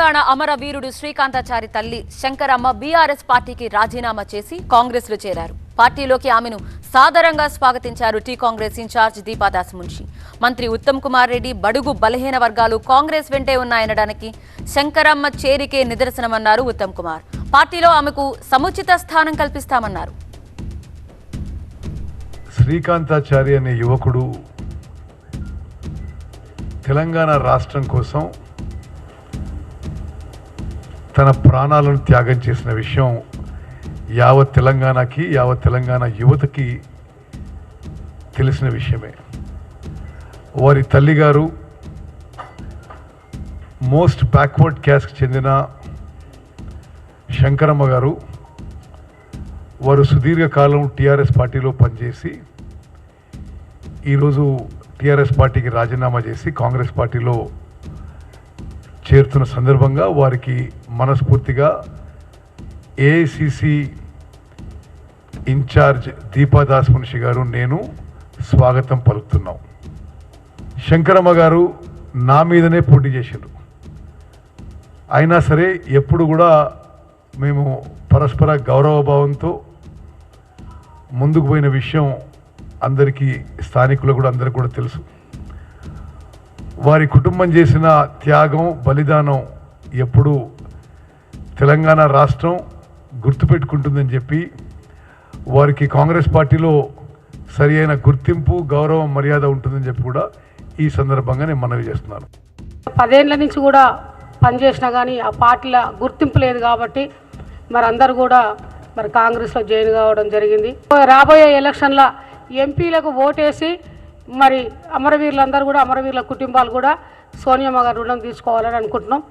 తెలంగాణ అమరవీరుడు శ్రీకాంతాచారి తల్లి శంకరమ్మ బీఆర్ఎస్ పార్టీకి రాజీనామా చేసి కాంగ్రెస్లో చేరారు. పార్టీలోకి ఆమెను సాదరంగా స్వాగతించారు T Congress in charge Deepa Das Munshi. మంత్రి ఉత్తమ్ కుమార్ రెడ్డి బడుగు బలహీన వర్గాలు కాంగ్రెస్ వెంటే ఉన్నాయనడానికి శంకరమ్మ చేరికే నిదర్శనమన్నారు ఉత్తమ్ కుమార్. పార్టీలో ఆమెకు సముచిత స్థానం కల్పిస్తామన్నారు. శ్రీకాంతాచారి అనే యువకుడు తెలంగాణ రాష్ట్రం కోసం తన ప్రాణాలను త్యాగం చేసిన విషయం యావత్ తెలంగాణకి యావత్ తెలంగాణ యువతకి తెలిసిన విషయమే. వారి తల్లిగారు మోస్ట్ బ్యాక్వర్డ్ క్యాస్ట్కి చెందిన శంకరమ్మ గారు వారు సుదీర్ఘకాలం టీఆర్ఎస్ పార్టీలో పనిచేసి ఈరోజు టీఆర్ఎస్ పార్టీకి రాజీనామా చేసి కాంగ్రెస్ పార్టీలో చేరుతున్న సందర్భంగా వారికి మనస్ఫూర్తిగా ఏఐసిసి ఇన్ఛార్జ్ దీపాదాస్ మనిషి గారు నేను స్వాగతం పలుకుతున్నాం. శంకరమ్మ గారు నా మీదనే పోటీ చేశారు అయినా సరే ఎప్పుడు కూడా మేము పరస్పర గౌరవభావంతో ముందుకు పోయిన విషయం అందరికీ స్థానికులు కూడా అందరికీ కూడా తెలుసు. వారి కుటుంబం చేసిన త్యాగం బలిదానం ఎప్పుడు తెలంగాణ రాష్ట్రం గుర్తుపెట్టుకుంటుందని చెప్పి వారికి కాంగ్రెస్ పార్టీలో సరి అయిన గుర్తింపు గౌరవం మర్యాద ఉంటుందని చెప్పి కూడా ఈ సందర్భంగా నేను మనవి చేస్తున్నాను. పదేళ్ళ నుంచి కూడా పనిచేసినా కానీ ఆ పార్టీల గుర్తింపు లేదు కాబట్టి మరి అందరు కూడా మరి కాంగ్రెస్లో జాయిన్ కావడం జరిగింది. రాబోయే ఎలక్షన్ల ఎంపీలకు ఓటేసి మరి అమరవీరులందరూ కూడా అమరవీరుల కుటుంబాలు కూడా సోనియమ్మ గారు రుణం తీసుకోవాలని అనుకుంటున్నాం.